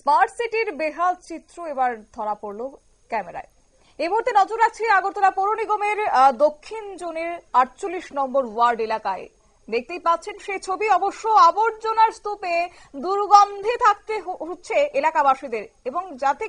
Smart সিটির বেহাল চিত্র এবার ধরা পড়ল ক্যামেরায়। এই মুহূর্তে নজর রাখছি আগরতলা পৌর নিগমের দক্ষিণ জোনের আটচল্লিশ নম্বর ওয়ার্ড এলাকায়। দেখতেই পাচ্ছেন সেই ছবি। অবশ্য আবর্জনার স্তূপে দুর্গন্ধে থাকতে হচ্ছে এলাকাবাসীদের এবং যাতে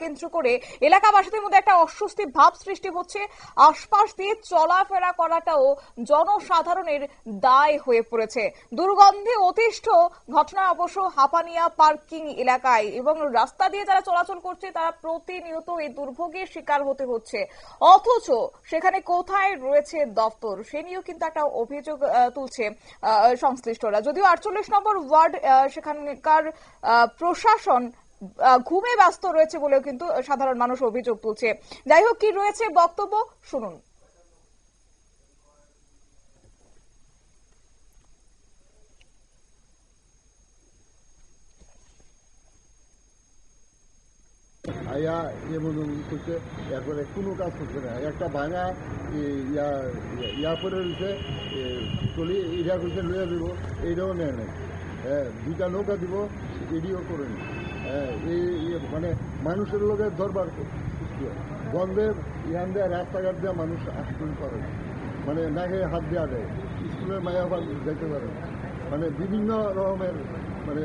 কেন্দ্র করে এলাকাবাসীদের মধ্যে একটা অস্বস্তি ভাব সৃষ্টি হচ্ছে। আশপাশ দিয়ে চলাফেরা করাটাও জনসাধারণের দায় হয়ে পড়েছে। দুর্গন্ধে অতিষ্ঠ ঘটনা অবশ্য হাপানিয়া পার্কিং এলাকায় এবং রাস্তা দিয়ে যারা চলাচল করছে, তারা প্রতিনিয়ত এই দুর্ভোগের শিকার হতে হচ্ছে। অথচ সেখানে কোথায় রয়েছে দপ্তর সে নিয়েও কিন্তু একটা অভিযোগ তুলছে আহ, সংশ্লিষ্টরা। যদিও আটচল্লিশ নম্বর ওয়ার্ড সেখানকার প্রশাসন ঘুমে ব্যস্ত রয়েছে বলেও কিন্তু সাধারণ মানুষ অভিযোগ তুলছে। যাই হোক কি রয়েছে বক্তব্য? শুনুন। আয়া এমন করছে এরপরে কোনো কাজ করছে না। একটা ভাঙা ইয়া, ইয়া- করে রয়েছে চলি, ইয়া করছে, লইয়া দিব এইটাও নেয় নাই। হ্যাঁ দুইটা নৌকা দিব এডিও করে নি হ্যাঁ এই মানে মানুষের লোকের দরবার গন্ধে ইয়ান দেয়, রাস্তাঘাট দেওয়া মানুষ আসন করে। না। মানে নাকে হাত দেওয়া দেয়। স্কুলের মায়া আবার যেতে পারে মানে বিভিন্ন রকমের মানে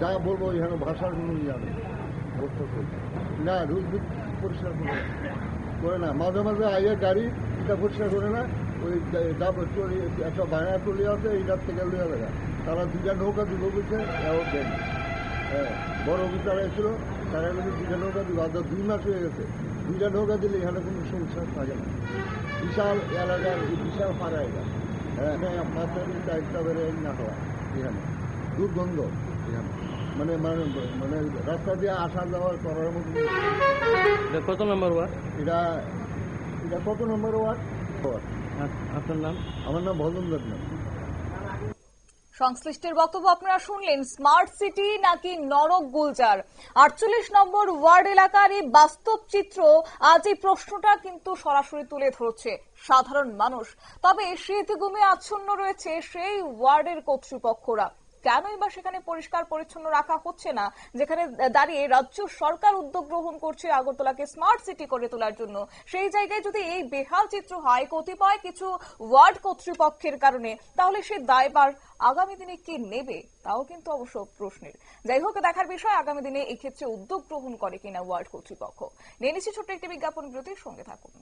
যা বলব, এখানে ভাষার কোনো ইয়া নেই। না রোজ পরিষ্কার করে। করে না। মাঝে মাঝে আইয়া গাড়ি এটা পরিষ্কার করে না, ওই একটা বাঙা টলি আছে, এইটার থেকে লইয়া দেখা তারা দুইটা নৌকা এও দেন। হ্যাঁ বড় অফিসার এসেছিল তারা বলছে, দুইটা নৌকা দিব। আর দুই মাস হয়ে গেছে। দুইটা নৌকা দিলে এখানে কোনো সমস্যা থাকে না। বিশাল এলাকার বিশাল পাড়া এটা। হ্যাঁ হ্যাঁ মাছের চারটা বেড়ে না হওয়া এখানে। দুর্গন্ধ এখানে। মানে মানে মানে রাস্তা দিয়ে আসা যাওয়া করার মতো এটা কত নম্বর ওয়ার্ড? এটা এটা কত নম্বর ওয়ার্ড? ওয়ার্ড। আপনার নাম? আমার নাম ভজন দেবনাথ সংশ্লিষ্টের বক্তব্য আপনারা শুনলেন স্মার্ট সিটি নাকি নরক গুলজার? আটচল্লিশ নম্বর ওয়ার্ড এলাকার এই বাস্তব চিত্র আজ এই প্রশ্নটা কিন্তু সরাসরি তুলে ধরছে সাধারণ মানুষ। তবে শীত গুমে আচ্ছন্ন রয়েছে সেই ওয়ার্ডের কর্তৃপক্ষরা। কেনই বা সেখানে পরিষ্কার পরিচ্ছন্ন রাখা হচ্ছে না? যেখানে দাঁড়িয়ে রাজ্য সরকার উদ্যোগ গ্রহণ করছে আগরতলাকে স্মার্ট সিটি করে তোলার জন্য। সেই জায়গায় যদি এই বেহাল চিত্র হয়, কতিপয় কিছু ওয়ার্ড কর্তৃপক্ষের কারণে, তাহলে সে দায়বার আগামী দিনে কে নেবে? তাও কিন্তু অবশ্য প্রশ্নের। যাই হোক, দেখার বিষয়, আগামী দিনে এক্ষেত্রে উদ্যোগ গ্রহণ করে কিনা ওয়ার্ড কর্তৃপক্ষ। নিয়ে নিচ্ছি ছোট্ট একটি বিজ্ঞাপন, বিরতির সঙ্গে থাকুন।